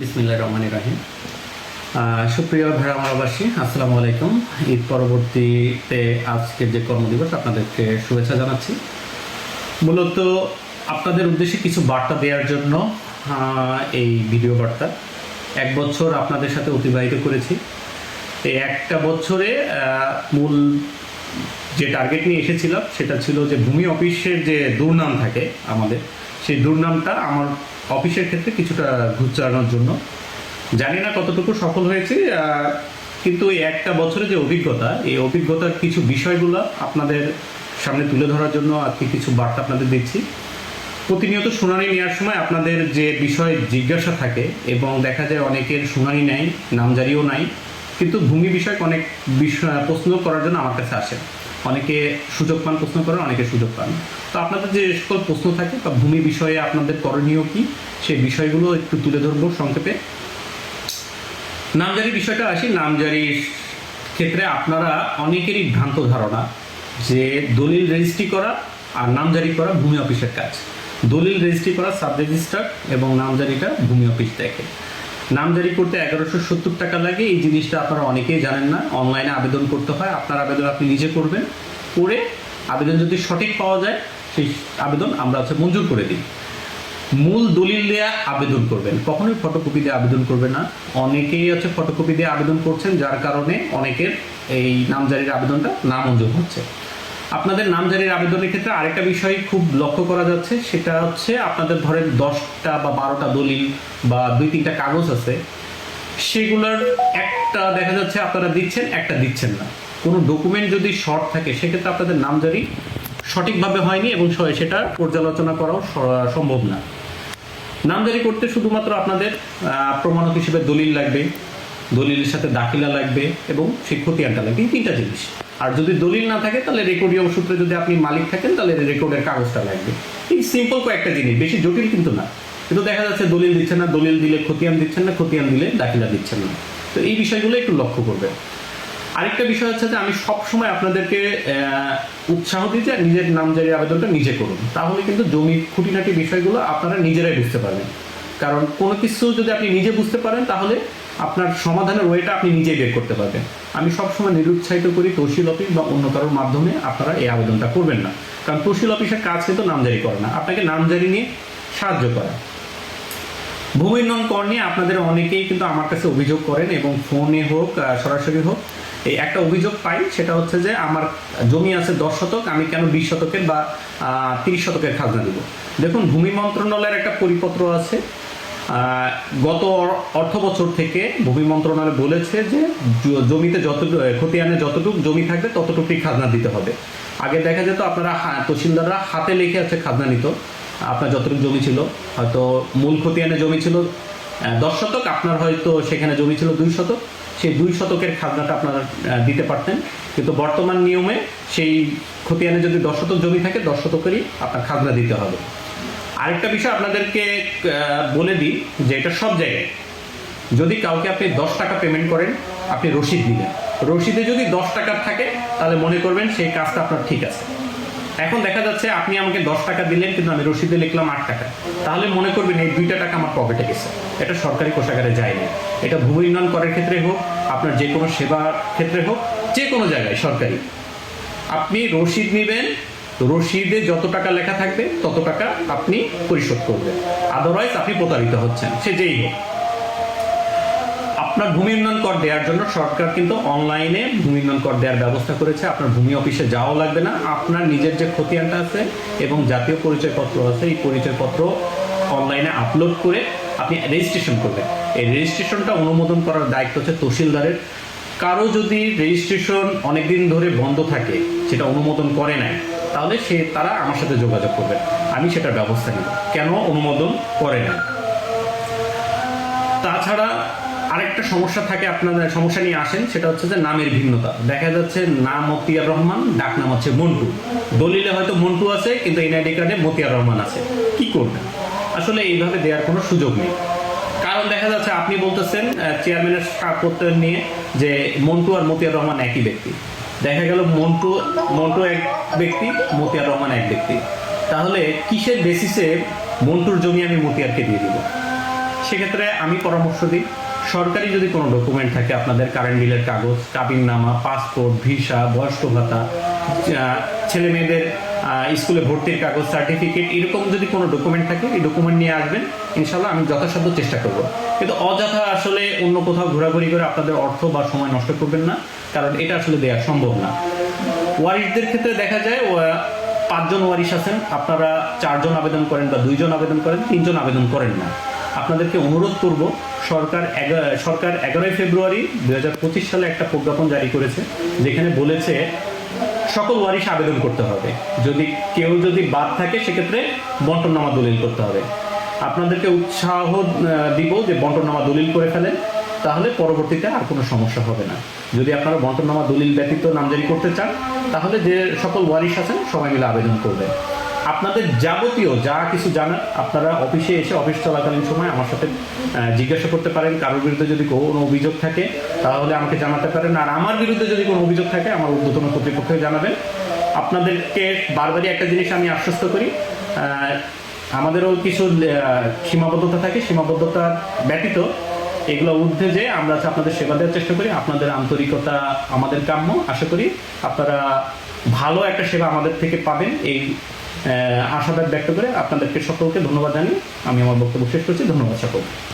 বিসমিল্লাহ রহমান রাহিম। সুপ্রিয় ভেড়ামারাবাসী আসসালামু আলাইকুম। ঈদ পরবর্তীতে আজকের যে কর্মদিবস, আপনাদেরকে শুভেচ্ছা জানাচ্ছি। মূলত আপনাদের উদ্দেশ্যে কিছু বার্তা দেওয়ার জন্য এই ভিডিও বার্তা। এক বছর আপনাদের সাথে অতিবাহিত করেছি। এই একটা বছরে মূল যে টার্গেট নিয়ে এসেছিলাম, সেটা ছিল যে ভূমি অফিসের যে দুর্নাম থাকে আমাদের সেই দুর্নামটা আমার অফিসের ক্ষেত্রে কিছুটা ঘুচানোর জন্য। জানি না কতটুকু সফল হয়েছে কিন্তু এই একটা বছরে যে অভিজ্ঞতা, এই অভিজ্ঞতার কিছু বিষয়গুলো আপনাদের সামনে তুলে ধরার জন্য আজকে কিছু বার্তা আপনাদের দিচ্ছি। প্রতিনিয়ত শুনানি নেওয়ার সময় আপনাদের যে বিষয় জিজ্ঞাসা থাকে, এবং দেখা যায় অনেকের শুনানি নেই নামজারিও নাই, কিন্তু ভূমি বিষয়ক অনেক বিষয়, প্রশ্ন করার জন্য আমার কাছে আসে। অনেকে সুযোগ পান, প্রশ্ন করেন, অনেকে সুযোগ পান। তো আপনাদের যে সকল প্রশ্ন থাকে বা ভূমি বিষয়ে আপনাদের করণীয় কি, সেই বিষয়গুলো একটু তুলে ধরবো সংক্ষেপে। নামজারি বিষয়টা আসি। নামজারির ক্ষেত্রে আপনারা অনেকেরই ভ্রান্ত ধারণা যে দলিল রেজিস্ট্রি করা আর নামজারি করা ভূমি অফিসের কাজ। দলিল রেজিস্ট্রি করা সাব রেজিস্ট্রার এবং নামজারিটা ভূমি অফিস দেখে। নামজারি করতে এগারোশো সত্তর টাকা লাগে। এই জিনিসটা আপনারা অনেকেই জানেন না। অনলাইনে আবেদন করতে হয়। আপনার আবেদন আপনি নিজে করবেন। করে আবেদন যদি সঠিক পাওয়া যায়, সেই আবেদন আমরা হচ্ছে মঞ্জুর করে দিই। মূল দলিল দেয়া আবেদন করবেন। কখনোই ফটোকপি দিয়ে আবেদন করবে না। অনেকেই হচ্ছে ফটোকপি দিয়ে আবেদন করছেন, যার কারণে অনেকের এই নামজারির আবেদনটা না মঞ্জুর হচ্ছে। আপনাদের নামজারির আবেদনের ক্ষেত্রে আরেকটা বিষয় খুব লক্ষ্য করা যাচ্ছে, সেটা হচ্ছে আপনাদের ধরেন দশটা বা বারোটা দলিল বা দুই তিনটা কাগজ আছে, সেগুলোর একটা দেখা যাচ্ছে আপনারা দিচ্ছেন, একটা দিচ্ছেন না। কোনো ডকুমেন্ট যদি শর্ট থাকে, সেক্ষেত্রে আপনাদের নামজারি সঠিকভাবে হয়নি এবং সেটা পর্যালোচনা করাও সম্ভব না। নামজারি করতে শুধুমাত্র আপনাদের প্রমাণক হিসেবে দলিল লাগবে দলিলের সাথে দাখিলা লাগবে এবং সেই খতিয়ানটা লাগবে, এই তিনটা জিনিস। আর যদি দলিল না থাকে, তাহলে রেকর্ডীয় সূত্রে যদি আপনি মালিক থাকেন, তাহলে রেকর্ডের কাগজটা লাগবে। এই সিম্পল কয়েকটা জিনিস, বেশি জটিল কিন্তু না। কিন্তু দেখা যাচ্ছে দলিল দিচ্ছেন না, দলিল দিলে খতিয়ান দিচ্ছেন না, খতিয়ান দিলে দাখিলা দিচ্ছেন না। তো এই বিষয়গুলো একটু লক্ষ্য করবেন। আরেকটা বিষয় হচ্ছে যে আমি সবসময় আপনাদেরকে উৎসাহ দিই যে নিজের নামজারি আবেদনটা নিজে করুন। তাহলে কিন্তু জমি খুঁটিনাটি বিষয়গুলো আপনারা নিজেরাই বুঝতে পারবেন। কারণ কোনো কিছু যদি আপনি নিজে বুঝতে পারেন, তাহলে আপনার সমাধানের ওয়েটা আপনি নিজেই বের করতে পারবেন। আমি সবসময় নিরুৎসাহিত করি তহসিল অফিস বা অন্য কারোর মাধ্যমে আপনারা এই আবেদনটা করবেন না। কারণ তহসিল অফিসের কাজ কিন্তু নামজারি করে না। আপনাকে নামজারি নিয়ে সাহায্য করা। ভূমি উন্নয়ন নিয়ে আপনাদের অনেকেই কিন্তু আমার কাছে অভিযোগ করেন এবং ফোনে হোক সরাসরি হোক, এই একটা অভিযোগ পাই, সেটা হচ্ছে যে আমার জমি আছে দশ শতক, আমি কেন বিশ শতকের বা তিরিশ শতকের খাজনা দিব? দেখুন, ভূমি মন্ত্রণালয়ের একটা পরিপত্র আছে গত অর- অর্থ বছর থেকে ভূমি মন্ত্রণালয় বলেছে যে জমিতে যতটুকু খতিয়ানে যতটুকু জমি থাকবে ততটুকুই খাজনা দিতে হবে। আগে দেখা যেত আপনারা তহসিলদাররা হাতে লিখে আছে খাজনা নিত, আপনার যতটুকু জমি ছিল, হয়তো মূল খতিয়ানে জমি ছিল দশ শতক, আপনার হয়তো সেখানে জমি ছিল দুই শতক। সেই দুই শতকের খাজনাটা আপনারা দিতে পারতেন। কিন্তু বর্তমান নিয়মে সেই খতিয়ানে যদি দশ শতক জমি থাকে, দশ শতকেরই আপনার খাজনা দিতে হবে। আরেকটা বিষয় আপনাদেরকে বলে দিই যে এটা সব জায়গায়। যদি কাউকে আপনি দশ টাকা পেমেন্ট করেন, আপনি রসিদ দিবেন। রসিদে যদি দশ টাকার থাকে, তাহলে মনে করবেন সেই কাজটা আপনার ঠিক আছে। এখন দেখা যাচ্ছে আপনি আমাকে দশ টাকা দিলেন, কিন্তু আমি রসিদে লিখলাম আট টাকা। তাহলে মনে করবেন এই দুইটা টাকা আমার পকেটে গেছে। এটা সরকারি কোষাগারে যায়নি এটা ভূমি উন্নয়ন করার ক্ষেত্রে হোক, আপনার যে কোনো সেবার ক্ষেত্রে হোক, যে কোনো জায়গায় সরকারি। আপনি রসিদ নেবেন রসিদে যত টাকা লেখা থাকবে, তত টাকা আপনি পরিশোধ করবেন। আদারওয়াইজ আপনি প্রতারিত হচ্ছেন। সে যেই হোক। আপনার ভূমি উন্নয়ন কর দেওয়ার জন্য সরকার কিন্তু অনলাইনে ভূমি উন্নয়ন কর দেওয়ার ব্যবস্থা করেছে। আপনার ভূমি অফিসে যাওয়া লাগবে না। আপনার নিজের যে খতিয়ানটা আছে এবং জাতীয় পরিচয়পত্র আছে, এই পরিচয়পত্র অনলাইনে আপলোড করে আপনি রেজিস্ট্রেশন করবেন। এই রেজিস্ট্রেশনটা অনুমোদন করার দায়িত্ব হচ্ছে তহসিলদারের। কারও যদি রেজিস্ট্রেশন অনেকদিন ধরে বন্ধ থাকে, সেটা অনুমোদন করে নাই তাহলে সে, তারা আমার সাথে যোগাযোগ করবে। আমি সেটার ব্যবস্থা নিব। কেন অনুমোদন করে না? তাছাড়া আরেকটা সমস্যা থাকে আপনাদের, সমস্যা নিয়ে আসেন, সেটা হচ্ছে যে নামের ভিন্নতা। দেখা যাচ্ছে নাম মতিয়ার রহমান, ডাক নাম হচ্ছে মন্টু। দলিলে হয়তো মন্টু আছে, কিন্তু এনআইডি কার্ডে মতিয়ার রহমান আছে। কি করবেন আসলে এইভাবে দেওয়ার কোনো সুযোগ নেই। কারণ দেখা যাচ্ছে, আপনি বলতেছেন চেয়ারম্যানের সা- প্রত্যয় নিয়ে যে মন্টু আর মতিয়ার রহমান একই ব্যক্তি। দেখা গেল মন্টু মন্টু এক ব্যক্তি, মতিয়ার রহমান এক ব্যক্তি। তাহলে কিসের বেসিসে মন্টুর জমি আমি মতিয়ারকে দিয়ে দিব? সেক্ষেত্রে আমি পরামর্শ দিই, সরকারি যদি কোনো ডকুমেন্ট থাকে আপনাদের কারেন্ট বিলের কাগজ কাবিন নামা পাসপোর্ট ভিসা বয়স্ক ভাতা ছেলে মেয়েদের স্কুলে ভর্তির কাগজ সার্টিফিকেট এরকম যদি কোনো ডকুমেন্ট থাকে, এই ডকুমেন্ট নিয়ে আসবেন। ইনশাল্লাহ আমি যথাসাধ্য চেষ্টা করব। কিন্তু অযথা আসলে অন্য কোথাও ঘোরাঘুরি করে আপনাদের অর্থ বা সময় নষ্ট করবেন না, কারণ এটা আসলে দেওয়া সম্ভব না। ওয়ারিশদের ক্ষেত্রে দেখা যায় পাঁচজন ওয়ারিশ আছেন, আপনারা চারজন আবেদন করেন বা দুইজন আবেদন করেন, তিনজন আবেদন করেন না। আপনাদেরকে অনুরোধ করব, সরকার সরকার এগারোই ফেব্রুয়ারি দুই হাজার পঁচিশ সালে একটা প্রজ্ঞাপন জারি করেছে, যেখানে বলেছে সকল ওয়ারিশ আবেদন করতে হবে। যদি কেউ যদি বাদ থাকে, সেক্ষেত্রে বন্টননামা দলিল করতে হবে। আপনাদেরকে উৎসাহ দিব যে বন্টননামা দলিল করে ফেলেন, তাহলে পরবর্তীতে আর কোনো সমস্যা হবে না। যদি আপনারা বন্টননামা দলিল ব্যতীত নামজারি করতে চান, তাহলে যে সকল ওয়ারিশ আছেন, সবাই মিলে আবেদন করবেন। আপনাদের যাবতীয় যা কিছু জানার, আপনারা অফিসে এসে অফিস চলাকালীন সময় আমার সাথে জিজ্ঞাসা করতে পারেন। কারোর বিরুদ্ধে যদি কোনো অভিযোগ থাকে, তাহলে আমাকে জানাতে পারেন। আর আমার বিরুদ্ধে যদি কোনো অভিযোগ থাকে, আমার ঊর্ধ্বতন কর্তৃপক্ষকে জানাবেন। আপনাদেরকে বারবারই একটা জিনিস আমি আশ্বস্ত করি আমাদেরও কিছু সীমাবদ্ধতা থাকে। সীমাবদ্ধতা ব্যতীত এগুলো ঊর্ধ্বে যে আমরা আপনাদের সেবা দেওয়ার চেষ্টা করি। আপনাদের আন্তরিকতা আমাদের কাম্য। আশা করি আপনারা ভালো একটা সেবা আমাদের থেকে পাবেন। এই আশাবাদ ব্যক্ত করে আপনাদেরকে সকলকে ধন্যবাদ জানিয়ে আমি আমার বক্তব্য শেষ করছি। ধন্যবাদ সকল